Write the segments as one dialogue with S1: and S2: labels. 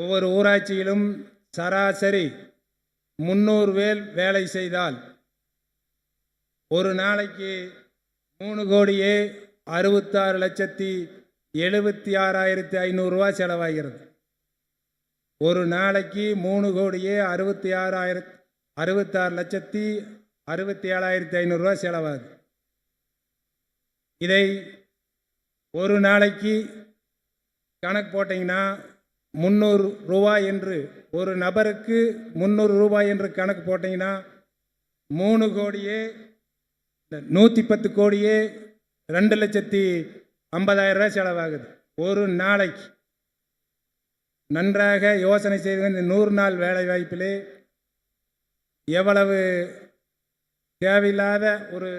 S1: ஒவ்வொரு ஊராட்சியிலும் சராசரி முந்நூறு பேர் வேலை செய்தால் ஒரு நாளைக்கு மூணு கோடியே அறுபத்தாறு லட்சத்தி எழுபத்தி ஆறாயிரத்தி ஐநூறுரூவா செலவாகிறது. ஒரு நாளைக்கு மூணு கோடியே அறுபத்தி ஆறாயிரத் அறுபத்தாறு லட்சத்தி அறுபத்தி ஏழாயிரத்தி ஐநூறுரூவா செலவாகுது. இதை ஒரு நாளைக்கு கணக்கு போட்டிங்கன்னா முந்நூறு ரூபாய் என்று ஒரு நபருக்கு முந்நூறு ரூபாய் என்று கணக்கு போட்டிங்கன்னா மூணு கோடியே நூற்றி பத்து கோடியே ரெண்டு லட்சத்தி ஐம்பதாயிரம் ரூபாய் செலவாகுது. ஒரு நாளைக்கு. நன்றாக யோசனை செய்து இந்த நூறு நாள் வேலை வாய்ப்பிலே எவ்வளவு தேவையில்லாத ஒரு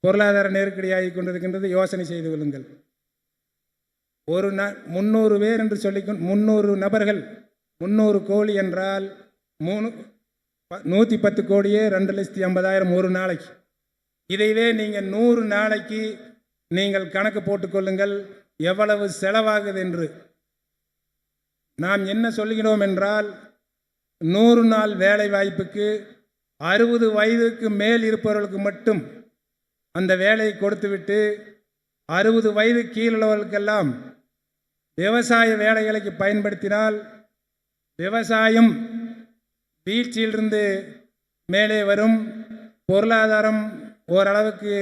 S1: பொருளாதார நெருக்கடியாகி கொண்டிருக்கின்றது யோசனை செய்து கொள்ளுங்கள். ஒரு ந முந்நூறு பேர் என்று சொல்லி முந்நூறு நபர்கள். முந்நூறு கோழி என்றால் மூணு நூற்றி பத்து கோடியே ரெண்டு லட்சத்தி ஐம்பதாயிரம் ஒரு நாளைக்கு. இதைவே நீங்கள் நூறு நாளைக்கு நீங்கள் கணக்கு போட்டுக்கொள்ளுங்கள் எவ்வளவு செலவாகுது என்று. நாம் என்ன சொல்லுகிறோம் என்றால் நூறு நாள் வேலை வாய்ப்புக்கு அறுபது வயதுக்கு மேல் இருப்பவர்களுக்கு மட்டும் அந்த வேலையை கொடுத்துவிட்டு அறுபது வயது கீழுள்ளவர்களுக்கெல்லாம் விவசாய வேலைகளுக்கு பயன்படுத்தினால் விவசாயம் வீழ்ச்சியிலிருந்து மேலே வரும். பொருளாதாரம் ஓரளவுக்கு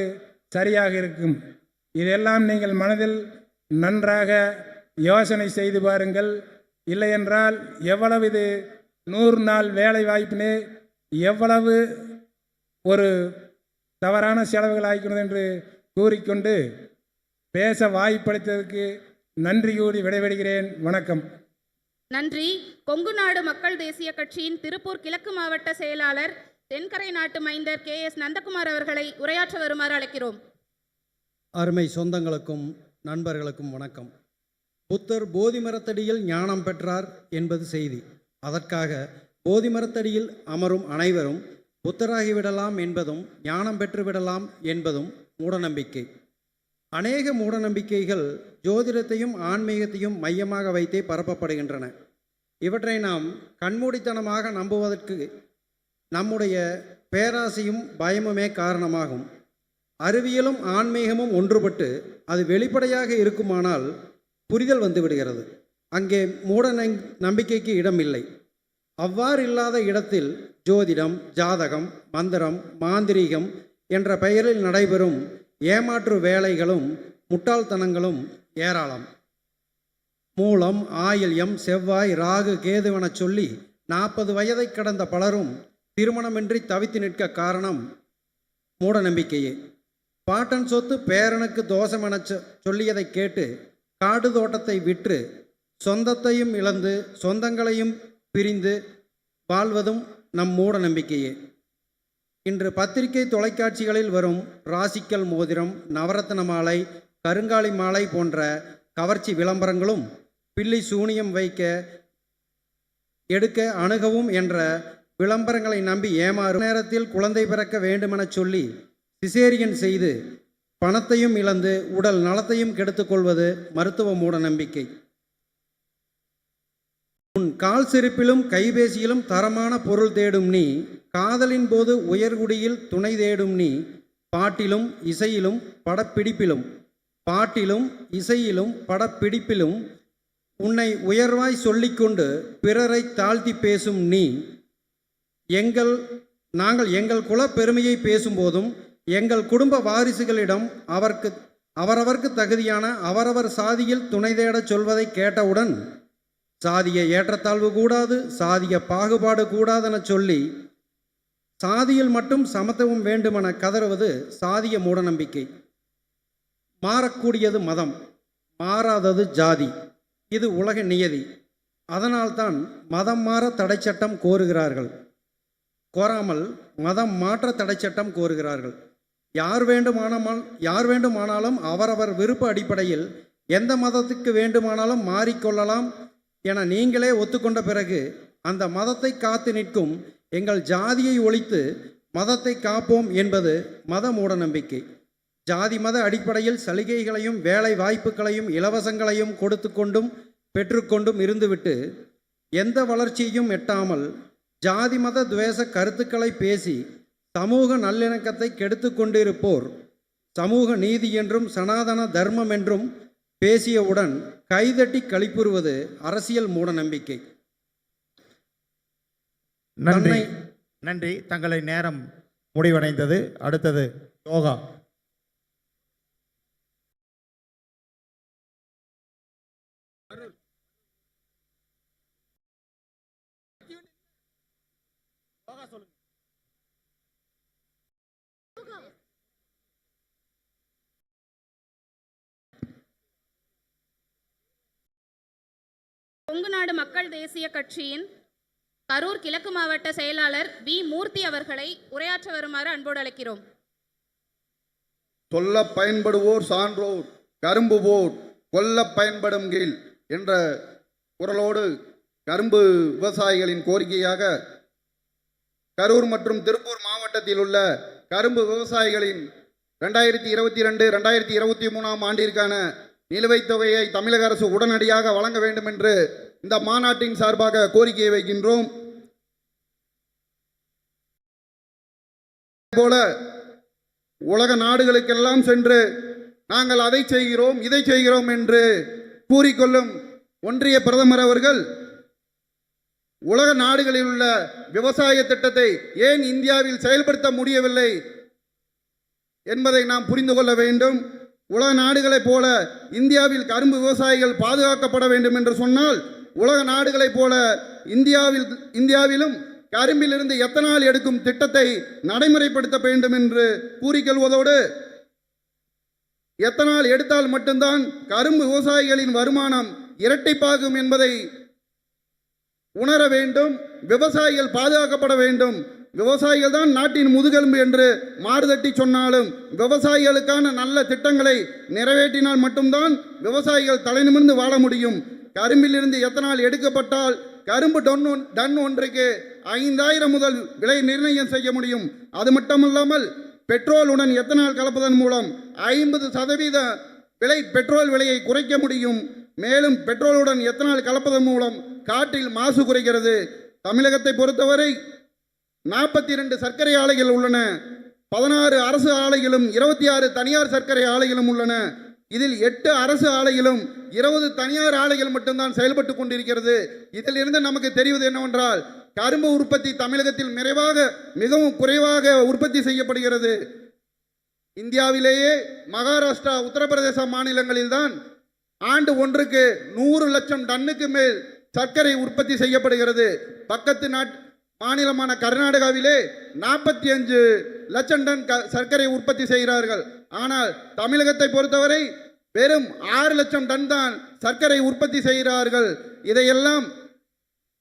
S1: சரியாக இருக்கும். இதெல்லாம் நீங்கள் மனதில் நன்றாக யோசனை செய்து பாருங்கள். இல்லையென்றால் எவ்வளவு இது நூறு நாள் வேலை வாய்ப்பினே எவ்வளவு ஒரு தவறான செலவுகள் ஆகிக்கிறது என்று கூறிக்கொண்டு பேச வாய்ப்படுத்ததற்கு நன்றி கூறி விடைபெறுகிறேன். வணக்கம்.
S2: நன்றி. கொங்கு நாடு மக்கள் தேசிய கட்சியின் திருப்பூர் கிழக்கு மாவட்ட செயலாளர் தென்கரை நாட்டு மைந்தர் கே எஸ் நந்தகுமார் அவர்களை உரையாற்ற வருமாறு அழைக்கிறோம்.
S3: அருமை சொந்தங்களுக்கும் நண்பர்களுக்கும் வணக்கம். புத்தர் போதி மரத்தடியில் ஞானம் பெற்றார் என்பது செய்தி. அதற்காக போதி மரத்தடியில் அமரும் அனைவரும் புத்தராகிவிடலாம் என்பதும் ஞானம் பெற்றுவிடலாம் என்பதும் மூடநம்பிக்கை. அநேக மூடநம்பிக்கைகள் ஜோதிடத்தையும் ஆன்மீகத்தையும் மையமாக வைத்தே பரப்பப்படுகின்றன. இவற்றை நாம் கண்மூடித்தனமாக நம்புவதற்கு நம்முடைய பேராசையும் பயமுமே காரணமாகும். அறிவியலும் ஆன்மீகமும் ஒன்றுபட்டு அது வெளிப்படையாக இருக்குமானால் புரிதல் வந்துவிடுகிறது. அங்கே மூட நங்- நம்பிக்கைக்கு இடமில்லை. அவ்வாறு இல்லாத இடத்தில் ஜோதிடம் ஜாதகம் மந்திரம் மாந்திரீகம் என்ற பெயரில் நடைபெறும் ஏமாற்று வேலைகளும் முட்டாள்தனங்களும் ஏராளம். மூலம் ஆயில்யம் செவ்வாய் ராகு கேதுவெனச் சொல்லி நாற்பது வயதை கடந்த பலரும் திருமணமின்றி தவித்து நிற்க காரணம் மூட நம்பிக்கையே. பாட்டன் சொத்து பேரனுக்கு தோஷம் சொ- சொல்லியதைக் கேட்டு காடு தோட்டத்தை விற்று சொந்தத்தையும் இழந்து சொந்தங்களையும் பிரிந்து வாழ்வதும் நம் மூட நம்பிக்கையே. இன்று பத்திரிகை தொலைக்காட்சிகளில் வரும் ராசிக்கல் மோதிரம் நவரத்ன மாலை கருங்காலி மாலை போன்ற கவர்ச்சி விளம்பரங்களும் பில்லி சூனியம் வைக்க எடுக்க அணுகவும் என்ற விளம்பரங்களை நம்பி ஏமாறும் நேரத்தில் குழந்தை பிறக்க வேண்டுமெனச் சொல்லி சிசேரியன் செய்து பணத்தையும் இழந்து உடல் நலத்தையும் கெடுத்துக்கொள்வது மருத்துவ மூட நம்பிக்கை. உன் கால் செருப்பிலும் கைபேசியிலும் தரமான பொருள் தேடும் நீ காதலின் போது உயர்குடியில் துணை தேடும் நீ பாட்டிலும் இசையிலும் படப்பிடிப்பிலும் பாட்டிலும் இசையிலும் படப்பிடிப்பிலும் உன்னை உயர்வாய் சொல்லிக்கொண்டு பிறரை தாழ்த்தி பேசும் நீ. எங்கள் நாங்கள் எங்கள் குல பெருமையை பேசும்போதும் எங்கள் குடும்ப வாரிசுகளிடம் அவருக்கு அவரவர்க்கு தகுதியான அவரவர் சாதியில் துணை தேடச் சொல்வதை கேட்டவுடன் சாதிய ஏற்றத்தாழ்வு கூடாது சாதிய பாகுபாடு கூடாதென சொல்லி சாதியில் மட்டும் சமத்துவம் வேண்டுமென கதறுவது சாதிய மூடநம்பிக்கை. மாறக்கூடியது மதம் மாறாதது ஜாதி. இது உலக நியதி. அதனால்தான் மதம் மாற தடைச்சட்டம் கோருகிறார்கள். கோராமல் மதம் மாற்ற தடைச்சட்டம் கோருகிறார்கள். யார் வேண்டுமானால் யார் வேண்டுமானாலும் அவரவர் விருப்ப அடிப்படையில் எந்த மதத்துக்கு வேண்டுமானாலும் மாறிக்கொள்ளலாம் என நீங்களே ஒத்துக்கொண்ட பிறகு அந்த மதத்தை காத்து நிற்கும் எங்கள் ஜாதியை ஒழித்து மதத்தை காப்போம் என்பது மத மூடநம்பிக்கை. ஜாதி மத அடிப்படையில் சலுகைகளையும் வேலை வாய்ப்புகளையும் இலவசங்களையும் கொடுத்து கொண்டும் பெற்றுக்கொண்டும் இருந்துவிட்டு எந்த வளர்ச்சியையும் எட்டாமல் ஜாதி மத துவேஷ கருத்துக்களை பேசி சமூக நல்லிணக்கத்தை கெடுத்து கொண்டிருப்போர். சமூக நீதி என்றும் சனாதன தர்மம் என்றும் பேசியவுடன் கைதட்டி கழிப்புறுவது அரசியல் மூடநம்பிக்கை.
S4: நன்றி. நன்றி. தங்களை நேரம் முடிவடைந்தது. அடுத்தது யோகா
S2: கொங்குநாடு மக்கள் தேசிய கட்சியின் கரூர் கிழக்கு மாவட்ட செயலாளர் வி. மூர்த்தி அவர்களை உரையாற்ற வருமாறு அன்போடு அழைக்கிறோம்.
S5: சொல்ல பயன்படுவோர் சான்றோர் கரும்பு போர் கொல்ல பயன்படும் கீழ் என்ற குரலோடு கரும்பு விவசாயிகளின் கோரிக்கையாக கரூர் மற்றும் திருப்பூர் மாவட்டத்தில் உள்ள கரும்பு விவசாயிகளின் ரெண்டாயிரத்தி இருபத்தி ரெண்டு ரெண்டாயிரத்தி இருபத்தி மூணாம் ஆண்டிற்கான நிலுவைத் தொகையை தமிழக அரசு உடனடியாக வழங்க வேண்டும் என்று இந்த மாநாட்டின் சார்பாக கோரிக்கையை வைக்கின்றோம். போல உலக நாடுகளுக்கெல்லாம் சென்று நாங்கள் அதை செய்கிறோம் இதை செய்கிறோம் என்று கூறிக்கொள்ளும் ஒன்றிய பிரதமர் அவர்கள் உலக நாடுகளில் உள்ள விவசாய திட்டத்தை ஏன் இந்தியாவில் செயல்படுத்த முடியவில்லை என்பதை நாம் புரிந்து கொள்ள வேண்டும். உலக நாடுகளைப் போல இந்தியாவில் கரும்பு விவசாயிகள் பாதுகாக்கப்பட வேண்டும் என்று சொன்னால் உலக நாடுகளைப் போல இந்தியாவில் இந்தியாவிலும் கரும்பிலிருந்து எத்தனால் எடுக்கும் திட்டத்தை நடைமுறைப்படுத்த வேண்டும் என்று கூறிக்கொள்வதோடு எத்தனால் எடுத்தால் மட்டும்தான் கரும்பு விவசாயிகளின் வருமானம் இரட்டிப்பாகும் என்பதை உணர வேண்டும் விவசாயிகள் பாதுகாக்கப்பட வேண்டும். விவசாயிகள் தான் நாட்டின் முதுகெலும்பு என்று மாறுதட்டி சொன்னாலும் விவசாயிகளுக்கான நல்ல திட்டங்களை நிறைவேற்றினால் மட்டும்தான் விவசாயிகள் தலைநிமிர்ந்து வாழ முடியும். கரும்பிலிருந்து எத்தனால் எடுக்கப்பட்டால் கரும்பு டன் ஒன்- டன் ஒன்றுக்கு ஐந்தாயிரம் முதல் விலை நிர்ணயம் செய்ய முடியும். அது மட்டுமல்லாமல் பெட்ரோலுடன் எத்தனால் கலப்பதன் மூலம் ஐம்பது சதவீத விலை பெட்ரோல் விலையை குறைக்க முடியும். மேலும் பெட்ரோலுடன் எத்தனால் கலப்பதன் மூலம் காற்றில் மாசு குறைகிறது. தமிழகத்தை பொறுத்தவரை நாற்பத்தி இரண்டு சர்க்கரை ஆலைகள் உள்ளன. பதினாறு அரசு ஆலைகளும் இருபத்தி ஆறு தனியார் சர்க்கரை ஆலைகளும் உள்ளன. இதில் எட்டு அரசு ஆலைகளும் இருபது தனியார் ஆலைகள் மட்டும்தான் செயல்பட்டு கொண்டிருக்கிறது. இதிலிருந்து நமக்கு தெரிவது என்னவென்றால் கரும்பு உற்பத்தி தமிழகத்தில் நிறைவாக மிகவும் குறைவாக உற்பத்தி செய்யப்படுகிறது. இந்தியாவிலேயே மகாராஷ்டிரா உத்தரப்பிரதேச மாநிலங்களில்தான் ஆண்டு ஒன்றுக்கு நூறு லட்சம் டன்னுக்கு மேல் சர்க்கரை உற்பத்தி செய்யப்படுகிறது. பக்கத்து நாட் மாநிலமான கர்நாடகாவிலே நாற்பத்தி அஞ்சு லட்சம் டன் க சர்க்கரை உற்பத்தி செய்கிறார்கள். ஆனால் தமிழகத்தை பொறுத்தவரை வெறும் ஆறு லட்சம் டன் தான் சர்க்கரை உற்பத்தி செய்கிறார்கள். இதையெல்லாம்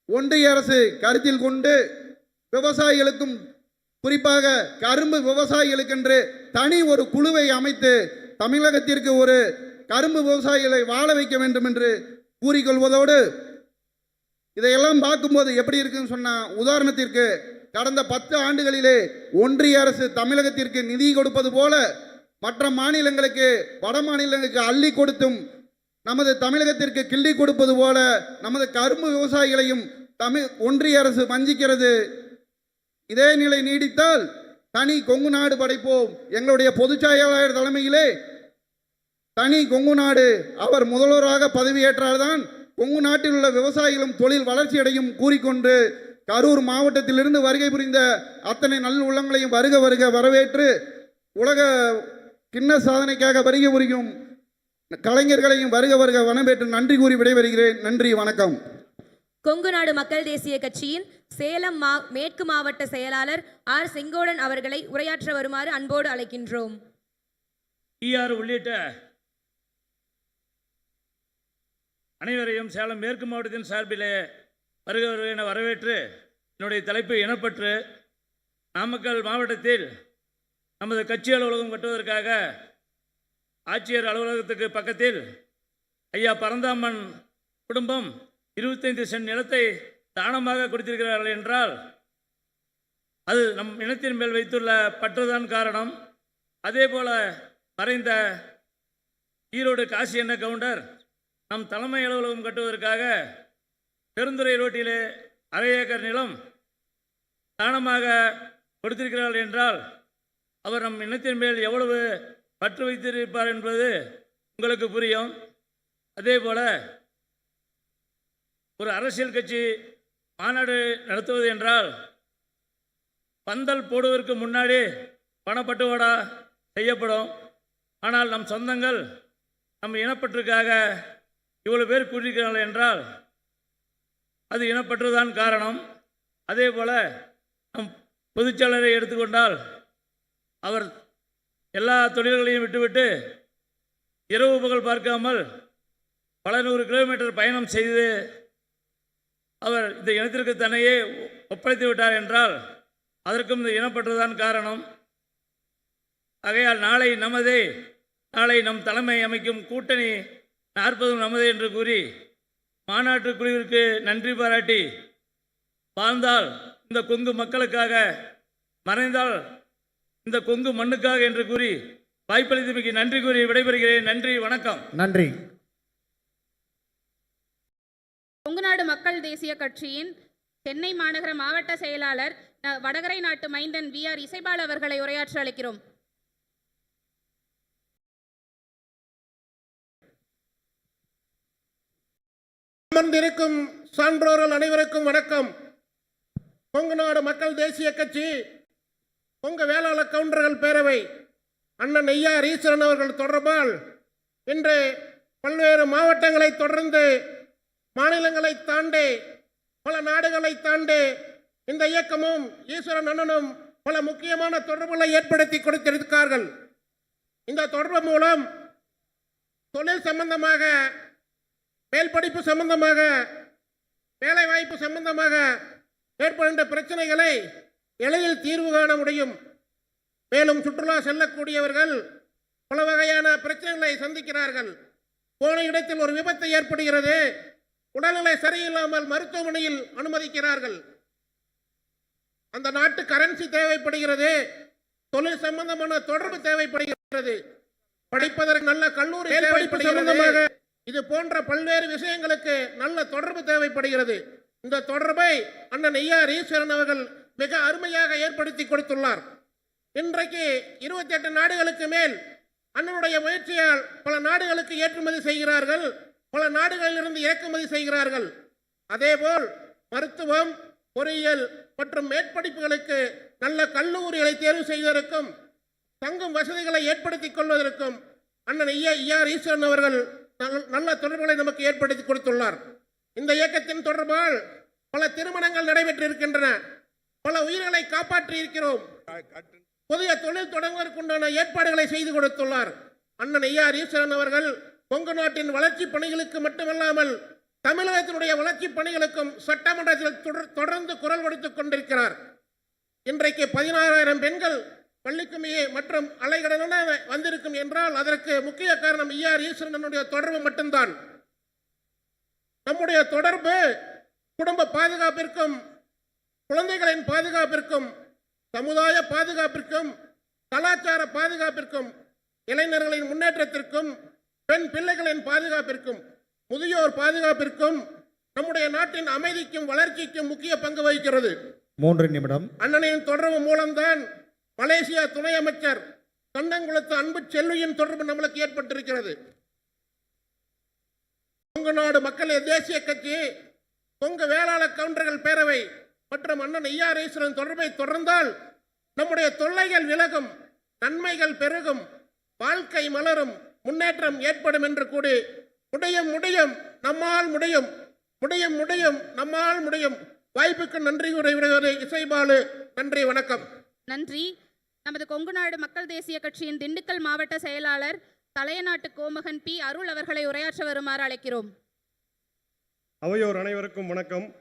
S5: ஒன்றிய அரசு கருத்தில் கொண்டு விவசாயிகளுக்கும் குறிப்பாக கரும்பு விவசாயிகளுக்கென்று தனி ஒரு குழுவை அமைத்து தமிழகத்திற்கு ஒரு கரும்பு விவசாயிகளை வாழ வைக்க வேண்டும் என்று கூறிக்கொள்வதோடு இதையெல்லாம் பார்க்கும்போது எப்படி இருக்குன்னு சொன்னால் உதாரணத்திற்கு கடந்த பத்து ஆண்டுகளிலே ஒன்றிய அரசு தமிழகத்திற்கு நிதி கொடுப்பது போல மற்ற மாநிலங்களுக்கு வட மாநிலங்களுக்கு அள்ளி கொடுத்தும் நமது தமிழகத்திற்கு கிள்ளி கொடுப்பது போல நமது கரும்பு விவசாயிகளையும் தமிழ் ஒன்றிய அரசு வஞ்சிக்கிறது. இதே நிலை நீடித்தால் தனி கொங்கு நாடு படைப்போம். எங்களுடைய பொதுச் செயலாளர் தலைமையிலே தனி கொங்கு நாடு அவர் முதல்வராக பதவியேற்றால்தான் கொங்கு நாட்டில் உள்ள விவசாயிகளும் தொழில் வளர்ச்சியடையும் கூறிக்கொண்டு கரூர் மாவட்டத்திலிருந்து வருகை புரிந்த அத்தனை நல்ல உள்ளங்களையும் வருக வருக வரவேற்று உலக கிண்ண சாதனைக்காக வருகை புரியும் கலைஞர்களையும் வருக வருக வனப்பேற்று நன்றி கூறி விடைபெறுகிறேன். நன்றி வணக்கம்.
S6: கொங்குநாடு மக்கள் தேசிய கட்சியின் சேலம் மா மேற்கு மாவட்ட செயலாளர் ஆர். செங்கோடன் அவர்களை உரையாற்ற வருமாறு அன்போடு அழைக்கின்றோம்.
S7: ஈஆர் உள்ளிட்ட அனைவரையும் சேலம் மேற்கு மாவட்டத்தின் சார்பிலே வருக வருக என வரவேற்று என்னுடைய தலைப்பு இனப்பற்று. நாமக்கல் மாவட்டத்தில் நமது கட்சி அலுவலகம் கட்டுவதற்காக ஆட்சியர் அலுவலகத்துக்கு பக்கத்தில் ஐயா பரந்தாமன் குடும்பம் இருபத்தைந்து சென்ட் நிலத்தை தானமாக கொடுத்திருக்கிறார்கள் என்றால் அது நம் இனத்தின் மேல் வைத்துள்ள பற்றுதான் காரணம். அதே போல மறைந்த ஈரோடு காசி என்ன கவுண்டர் நம் தலைமை அலுவலகம் கட்டுவதற்காக பெருந்துறை ரோட்டிலே அரை ஏக்கர் நிலம் தானமாக கொடுத்திருக்கிறார்கள் என்றால் அவர் நம் இனத்தின் மேல் எவ்வளவு பற்று வைத்திருப்பார் என்பது உங்களுக்கு புரியும். அதே போல் ஒரு அரசியல் கட்சி மாநாடு நடத்துவது என்றால் பந்தல் போடுவதற்கு முன்னாடி பணப்பட்டுவாடா செய்யப்படும். ஆனால் நம் சொந்தங்கள் நம் இனப்பற்றுக்காக இவ்வளோ பேர் கூட்டியிருக்கிறார்கள் என்றால் அது இனப்பற்றுதான் காரணம். அதே போல் நம் பொதுச்செயலரை எடுத்துக்கொண்டால் அவர் எல்லா தொழில்களையும் விட்டுவிட்டு இரவு பகல் பார்க்காமல் பல நூறு கிலோமீட்டர் பயணம் செய்து அவர் இந்த இனத்திற்கு தன்னையே ஒப்படைத்து விட்டார் என்றால் அதற்கும் இந்த இனப்பற்றுதான் காரணம். ஆகையால் நாளை நமதே நாளை நம் தலைமை அமைக்கும் கூட்டணி நாற்பதும் நமதே என்று கூறி மாநாட்டு குழுவிற்கு நன்றி பாராட்டி வாழ்ந்தால் இந்த கொங்கு மக்களுக்காக மறைந்தால் இந்த கொங்கு மண்ணுக்காக என்று கூறி வாய்ப்பளித்தமைக்கு நன்றி கூறி விடைபெறுகிறேன். நன்றி வணக்கம்.
S4: நன்றி.
S2: கொங்குநாடு மக்கள் தேசிய கட்சியின் சென்னை மாநகர மாவட்ட செயலாளர் வடகரை நாட்டு மைந்தன் வி ஆர் இசைபால் அவர்களை உரையாற்ற அழைக்கிறோம்.
S8: அமர்ந்திருக்கும் சான்றோர்கள் அனைவருக்கும் வணக்கம். கொங்கு நாடு மக்கள் தேசிய கட்சி உங்கள் வேளாள கவுண்டர்கள் பேரவை அண்ணன் ஐயார் ஈஸ்வரன் அவர்கள் தொடர்பால் இன்று பல்வேறு மாவட்டங்களை தொடர்ந்து மாநிலங்களை தாண்டி பல நாடுகளை தாண்டி இந்த இயக்கமும் ஈஸ்வரன் அண்ணனும் பல முக்கியமான தொடர்புகளை ஏற்படுத்தி கொடுத்திருக்கிறார்கள். இந்த தொடர்பு மூலம் தொழில் சம்பந்தமாக மேல் படிப்பு சம்பந்தமாக வேலைவாய்ப்பு சம்பந்தமாக ஏற்படுகின்ற பிரச்சனைகளை எளிதில் தீர்வு காண முடியும். மேலும் சுற்றுலா செல்லக்கூடியவர்கள் பல வகையான பிரச்சனைகளை சந்திக்கிறார்கள். போன இடத்தில் ஒரு விபத்து ஏற்படுகிறது. உடல்நிலை சரியில்லாமல் மருத்துவமனையில் அனுமதிக்கிறார்கள். அந்த நாட்டு கரன்சி தேவைப்படுகிறது. தொழில் சம்பந்தமான தொடர்பு தேவைப்படுகிறது. படிப்பதற்கு நல்ல கல்லூரி சம்பந்தமாக இது போன்ற பல்வேறு விஷயங்களுக்கு நல்ல தொடர்பு தேவைப்படுகிறது. இந்த தொடர்பை அண்ணன் ஐயார் ஈஸ்வரன் அவர்கள் மிக அருமையாக ஏற்படுத்தி கொடுத்துள்ளார். இன்றைக்கு இருபத்தி எட்டு நாடுகளுக்கு மேல் அண்ணனுடைய முயற்சியால் பல நாடுகளுக்கு ஏற்றுமதி செய்கிறார்கள் பல நாடுகளிலிருந்து இறக்குமதி செய்கிறார்கள். அதேபோல் மருத்துவம் பொறியியல் மற்றும் மேற்படிப்புகளுக்கு நல்ல கல்லூரிகளை தேர்வு செய்வதற்கும் தங்கும் வசதிகளை ஏற்படுத்திக் கொள்வதற்கும் அண்ணன் ஐயா ஐயார் ஈஸ்வரன் அவர்கள் நல்ல- நல்ல தொடர்புகளை நமக்கு ஏற்படுத்தி கொடுத்துள்ளார். இந்த இயக்கத்தின் தொடர்பால் பல திருமணங்கள் நடைபெற்றிருக்கின்றன. பல உயிர்களை காப்பாற்றி இருக்கிறோம் புதிய தொழில் தொடங்குவதற்குண்டான ஏற்பாடுகளை செய்து கொடுத்துள்ளார். அண்ணன் ஐயார் ஈஸ்வரன் அவர்கள் கொங்கு நாட்டின் வளர்ச்சி பணிகளுக்கு மட்டுமல்லாமல் தமிழகத்தினுடைய வளர்ச்சி பணிகளுக்கும் சட்டமன்றத்தில் தொடர்- தொடர்ந்து குரல் கொடுத்துக் கொண்டிருக்கிறார். இன்றைக்கு பதினாறாயிரம் பெண்கள் பள்ளிக்குமையே மற்றும் அலைகடலான வந்திருக்கும் என்றால் அதற்கு முக்கிய காரணம் ஈஆர் ஈஸ்வரனுடைய தொடர்பு மட்டும்தான். நம்முடைய தொடர்பு குடும்ப பாதுகாப்பிற்கும் குழந்தைகளின் பாதுகாப்பிற்கும் சமுதாய பாதுகாப்பிற்கும் கலாச்சார பாதுகாப்பிற்கும் இளைஞர்களின் முன்னேற்றத்திற்கும் பெண் பிள்ளைகளின் பாதுகாப்பிற்கும் முதியோர் பாதுகாப்பிற்கும் நம்முடைய நாட்டின் அமைதிக்கும் வளர்ச்சிக்கும் முக்கிய பங்கு வகிக்கிறது.
S4: மூன்று நிமிடம்.
S8: அண்ணனின் தொடர்பு மூலம்தான் மலேசியா துணை அமைச்சர் கண்ணங்குளத்து அன்பு செல்வியின் தொடர்பு நம்மளுக்கு ஏற்பட்டிருக்கிறது. கொங்கு நாடு மக்கள் தேசிய கட்சி கொங்கு வேளாளர் கவுண்டர்கள் பேரவை மற்றும் அண்ணன் ஐயாரேஸ்வரன் தொடர்பை தொடர்ந்தால் நம்முடைய தொல்லைகள் விலகும் நன்மைகள் பெருகும் வாழ்க்கை மலரும் முன்னேற்றம் ஏற்படும் என்று கூடி முடியும் முடியும் நம்மால் முடியும் முடியும் முடியும் நம்மால் முடியும். வாய்ப்புக்கு நன்றி கூறி விடுவது இசைபாலு. நன்றி வணக்கம்.
S2: நன்றி. நமது கொங்குநாடு மக்கள் தேசிய கட்சியின் திண்டுக்கல் மாவட்ட செயலாளர் தலையநாட்டு கோமகன் பி. அருள் அவர்களை உரையாற்ற வருமாறு அழைக்கிறோம்.
S9: அவையோர் அனைவருக்கும் வணக்கம்.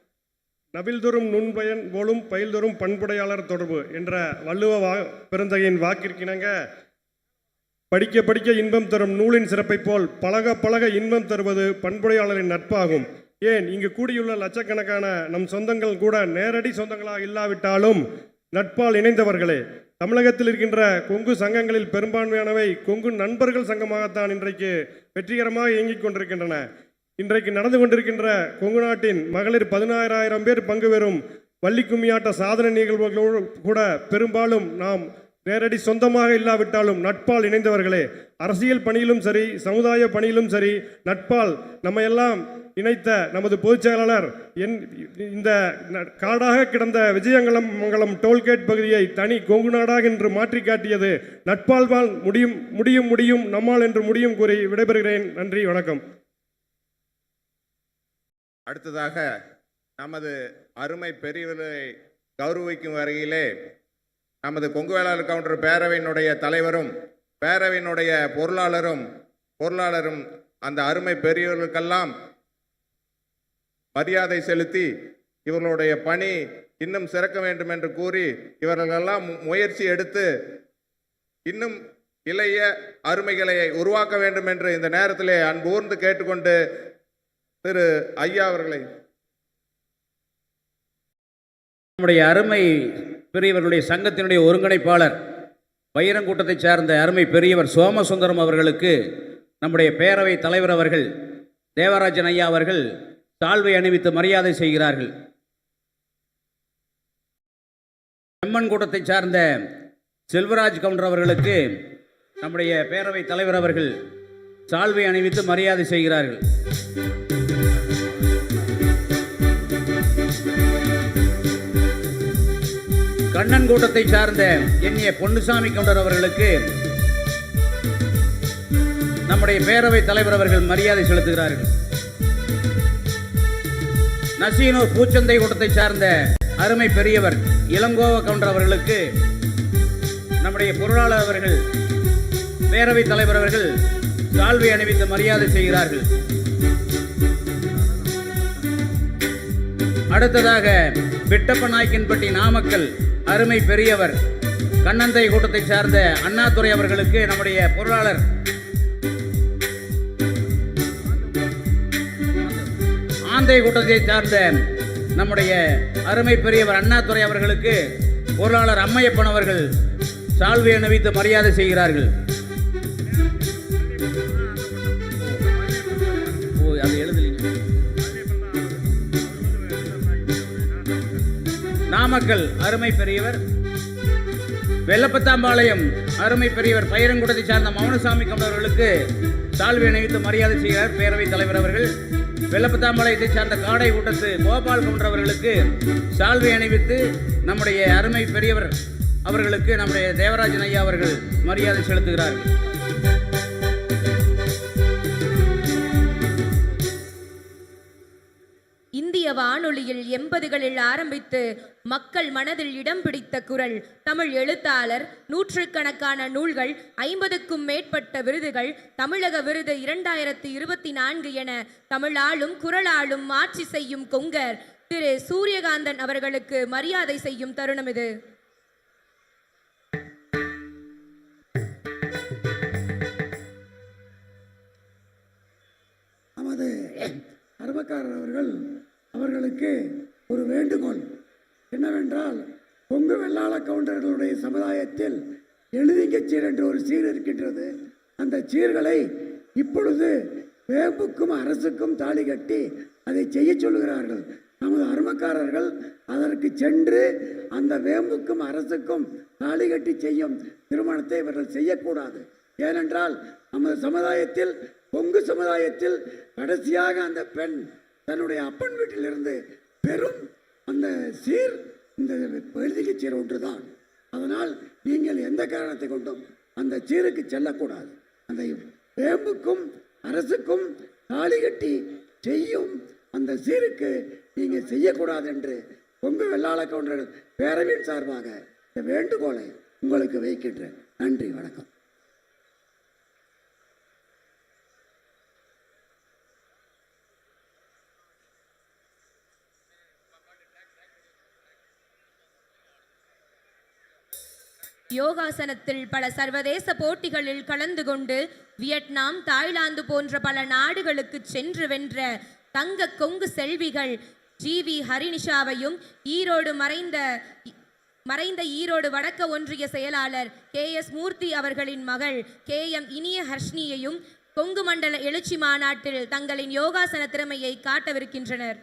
S9: நபில்தொறும் நுண்பயன் போலும் பயில்தொரும் பண்புடையாளர் தொடர்பு என்ற வள்ளுவ வா பெருந்தகையின் வாக்கிற்கிணங்க. படிக்க படிக்க இன்பம் தரும் நூலின் சிறப்பைப் போல் பழக பழக இன்பம் தருவது பண்புடையாளரின் நட்பாகும். ஏன்? இங்கு கூடியுள்ள லட்சக்கணக்கான நம் சொந்தங்கள் கூட நேரடி சொந்தங்களாக இல்லாவிட்டாலும் நட்பால் இணைந்தவர்களே. தமிழகத்தில் இருக்கின்ற கொங்கு சங்கங்களில் பெரும்பான்மையானவை கொங்கு நண்பர்கள் சங்கமாகத்தான் இன்றைக்கு வெற்றிகரமாக இயங்கிக் கொண்டிருக்கின்றன. இன்றைக்கு நடந்து கொண்டிருக்கின்ற கொங்கு நாட்டின் மகளிர் பதினாறாயிரம் பேர் பங்கு பெறும் வள்ளிக்கும்மியாட்ட சாதனை நிகழ்வுகளோடு கூட பெரும்பாலும் நாம் நேரடி சொந்தமாக இல்லாவிட்டாலும் நட்பால் இணைந்தவர்களே அரசியல் பணியிலும் சரி சமுதாய பணியிலும் சரி நட்பால் நம்ம எல்லாம் இணைத்த நமது பொதுச் செயலாளர் என் இந்த காடாக கிடந்த விஜயங்கலம் மங்கலம் டோல்கேட் பகுதியை தனி கொங்கு நாடாக என்று மாற்றி காட்டியது நட்பால் வாழ் முடியும் முடியும் முடியும் நம்மால் என்று முடியும் கூறி விடைபெறுகிறேன். நன்றி வணக்கம்.
S10: அடுத்ததாக நமது அருமை பெரியவர்களை கௌரவிக்கும் வகையிலே நமது கொங்கு வேளாளர் கவுண்டர் பேரவையினுடைய தலைவரும் பேரவையினுடைய பொருளாளரும் பொருளாளரும் அந்த அருமை பெரியவர்களுக்கெல்லாம் மரியாதை செலுத்தி இவர்களுடைய பணி இன்னும் சிறக்க வேண்டும் என்று கூறி இவர்களெல்லாம் மு- முயற்சி எடுத்து இன்னும் இளைய அருமைகளை உருவாக்க வேண்டும் என்று இந்த நேரத்திலே அன்பூர்ந்து கேட்டுக்கொண்டு திரு ஐயா அவர்களை.
S11: நம்முடைய அருமை பெரியவர்களுடைய சங்கத்தினுடைய ஒருங்கிணைப்பாளர் வைரங்கூட்டத்தைச் சார்ந்த அருமை பெரியவர் சோமசுந்தரம் அவர்களுக்கு நம்முடைய பேரவை தலைவர் அவர்கள் தேவராஜன் ஐயா அவர்கள் தாழ்வை அணிவித்து மரியாதை செய்கிறார்கள். செம்மன் கூட்டத்தைச் சார்ந்த செல்வராஜ் கவுண்டர் அவர்களுக்கு நம்முடைய பேரவை தலைவர் அவர்கள் சால்வை அணிவித்து மரியாதை செய்கிறார்கள். கண்ணன் கூட்டத்தை சார்ந்த எண்ணிய பொன்னுசாமி கவுண்டர் அவர்களுக்கு நம்முடைய பேரவை தலைவர் அவர்கள் மரியாதை செலுத்துகிறார்கள். நசீனூர் பூச்சந்தை கூட்டத்தை சார்ந்த அருமை பெரியவர் இளங்கோவ கவுண்டர் அவர்களுக்கு நம்முடைய பொருளாளர் அவர்கள் பேரவைத் தலைவர் அவர்கள் சால்வை அணிவித்து மரியாதை செய்கிறார்கள். அடுத்ததாக விட்டப்ப நாய்க்கின்பட்டி நாமக்கல் அருமை பெரியவர் கண்ணந்தை கூட்டத்தை சார்ந்த அண்ணாதுரை அவர்களுக்கு நம்முடைய பொருளாளர். ஆந்தை கூட்டத்தை சார்ந்த நம்முடைய அருமை பெரியவர் அண்ணாதுரை அவர்களுக்கு பொருளாளர் அம்மையப்பன் அவர்கள் சால்வை அணிவித்து மரியாதை செய்கிறார்கள். நாமக்கல் அருமை பெரியவர். வெள்ளப்பத்தாம்பாளையம் அருமை பெரியவர் பயிரங்குடத்தை சார்ந்த மௌனசாமி கம்பவர்களுக்கு சால்வை அணிவித்து மரியாதை செய்கிறார் பேரவைத் தலைவர் அவர்கள். வெள்ளப்பத்தாம்பாளையத்தை சார்ந்த காடை ஊட்டத்து கோபால் கவுண்டர் சால்வை அணிவித்து நம்முடைய அருமை பெரியவர் அவர்களுக்கு நம்முடைய தேவராஜன் ஐயா அவர்கள் மரியாதை செலுத்துகிறார்கள்.
S6: வானொலியில் எண்பதுகளில் ஆரம்பித்து மக்கள் மனதில் இடம் பிடித்த குரல் தமிழ் எழுத்தாளர் நூற்றுக்கணக்கான நூல்கள் ஐம்பதுக்கும் மேற்பட்ட விருதுகள் தமிழக விருது இரண்டாயிரத்தி இருபத்தி நான்கு என தமிழாலும் குரலாலும் ஆட்சி செய்யும் கொங்கர் திரு. சூரியகாந்தன் அவர்களுக்கு மரியாதை செய்யும் தருணம் இது.
S12: நமது அவர்கள் அவர்களுக்கு ஒரு வேண்டுகோள். என்னவென்றால் கொங்கு வெள்ளாள கவுண்டர்களுடைய சமுதாயத்தில் எழுதிங்க சீர் என்று ஒரு சீர் இருக்கின்றது. அந்த சீர்களை இப்பொழுது வேம்புக்கும் அரசுக்கும் தாலி கட்டி அதை செய்ய சொல்கிறார்கள் நமது அருமக்காரர்கள் அதற்கு சென்று அந்த வேம்புக்கும் அரசுக்கும் தாலி கட்டி செய்யும் திருமணத்தை இவர்கள் செய்யக்கூடாது. ஏனென்றால் நமது சமுதாயத்தில் கொங்கு சமுதாயத்தில் கடைசியாக அந்த பெண் தன்னுடைய அப்பன் வீட்டிலிருந்து பெரும் அந்த சீர் இந்த எழுதிக்கு சீர் ஒன்றுதான். அதனால் நீங்கள் எந்த காரணத்தை கொண்டும் அந்த சீருக்கு செல்லக்கூடாது. அந்த வேம்புக்கும் அரசுக்கும் தாலி கட்டி செய்யும் அந்த சீருக்கு நீங்கள் செய்யக்கூடாது என்று கொங்கு வெள்ளாள கவுண்டர்கள் பேரவையின் சார்பாக இந்த வேண்டுகோளை உங்களுக்கு வைக்கின்றேன். நன்றி வணக்கம்.
S6: யோகாசனத்தில் பல சர்வதேச போட்டிகளில் கலந்து கொண்டு வியட்நாம் தாய்லாந்து போன்ற பல நாடுகளுக்கு சென்று வென்ற தங்க கொங்கு செல்விகள் ஜி வி ஹரினிஷாவையும் ஈரோடு மறைந்த மறைந்த ஈரோடு வடக்க ஒன்றிய செயலாளர் கே எஸ் மூர்த்தி அவர்களின் மகள் கே எம் இனிய ஹர்ஷ்னியையும் கொங்கு மண்டல எழுச்சி மாநாட்டில் தங்களின் யோகாசன திறமையை காட்டவிருக்கின்றனர்.